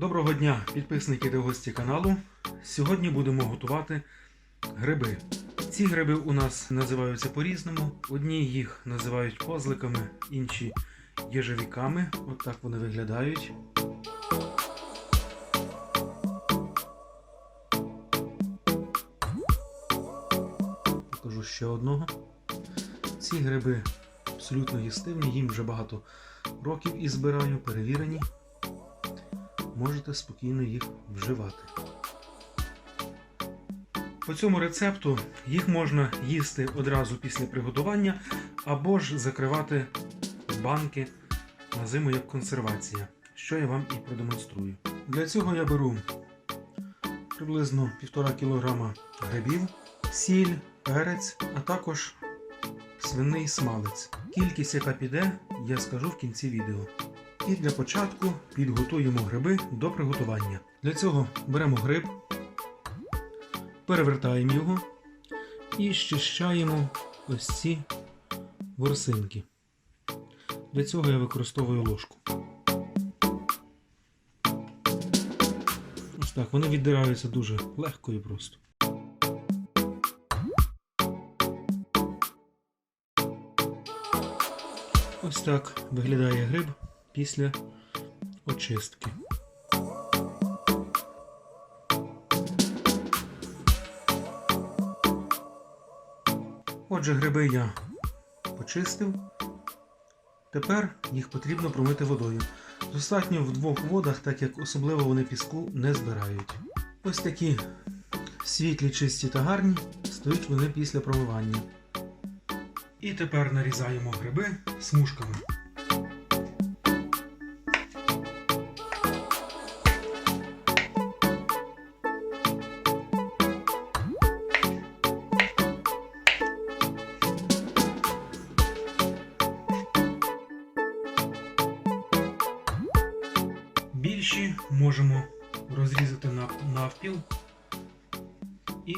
Доброго дня, підписники та гості каналу. Сьогодні будемо готувати гриби. Ці гриби у нас називаються по-різному. Одні їх називають козликами, інші їжевіками. От так вони виглядають. Покажу ще одного. Ці гриби абсолютно їстивні, їм вже багато років і збираю, перевірені можете спокійно їх вживати. По цьому рецепту їх можна їсти одразу після приготування або ж закривати банки на зиму як консервація, що я вам і продемонструю. Для цього я беру приблизно 1,5 кг грибів, сіль, перець, а також свиний смалець. Кількість, яка піде, я скажу в кінці відео. І для початку підготуємо гриби до приготування. Для цього беремо гриб, перевертаємо його і щищаємо ось ці ворсинки. Для цього я використовую ложку. Ось так, вони віддираються дуже легко і просто. Ось так виглядає гриб після очистки. Отже, гриби я почистив. Тепер їх потрібно промити водою. Достатньо в двох водах, так як особливо вони піску не збирають. Ось такі світлі, чисті та гарні стоять вони після промивання. І тепер нарізаємо гриби смужками. Більші можемо розрізати навпіл і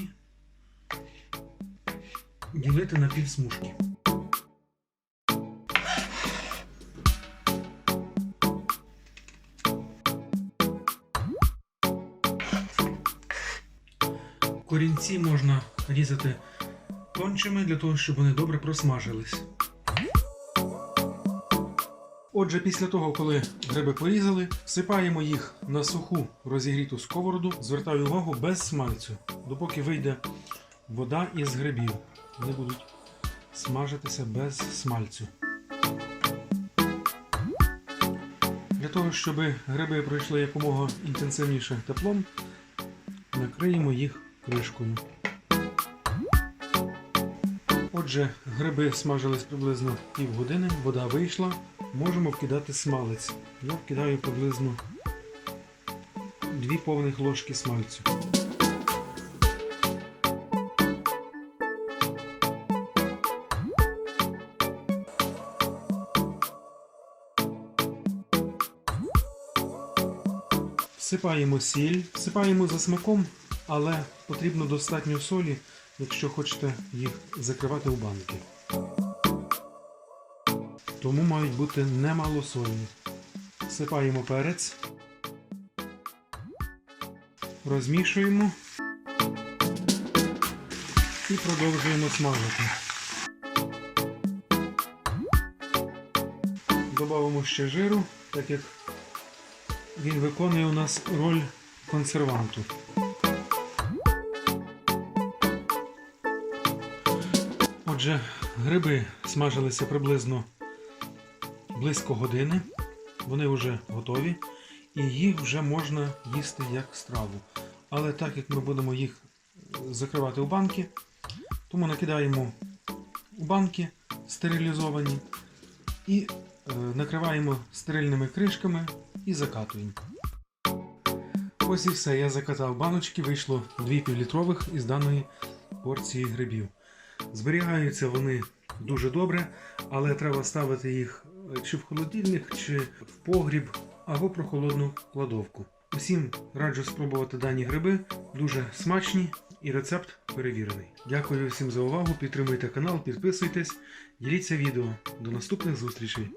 ділити на півсмужки. Корінці можна різати тончими для того, щоб вони добре просмажились. Отже, після того, коли гриби порізали, всипаємо їх на суху розігріту сковороду. Звертаю увагу без смальцю, допоки вийде вода із грибів. Вони будуть смажитися без смальцю. Для того, щоб гриби пройшли якомога інтенсивніше теплом, накриємо їх кришкою. Отже, гриби смажились приблизно півгодини, вода вийшла. Можемо вкидати смалець. Я вкидаю приблизно 2 повних ложки смальцю. Всипаємо сіль, всипаємо за смаком, але потрібно достатньо солі, якщо хочете їх закривати у банки. Тому мають бути немалосольні. Всипаємо перець, розмішуємо і продовжуємо смажити. Добавимо ще жиру, так як він виконує у нас роль консерванту. Отже, гриби смажилися приблизно близько години. Вони вже готові і їх вже можна їсти як страву. Але так як ми будемо їх закривати у банки, тому накидаємо у банки стерилізовані і е, накриваємо стерильними кришками і закатуємо. Ось і все. Я закатав баночки, вийшло 2 півлітрових із даної порції грибів. Зберігаються вони дуже добре, але треба ставити їх чи в холодильник, чи в погріб або прохолодну кладовку. Усім раджу спробувати дані гриби, дуже смачні і рецепт перевірений. Дякую всім за увагу. Підтримуйте канал, підписуйтесь, діліться відео. До наступних зустрічей!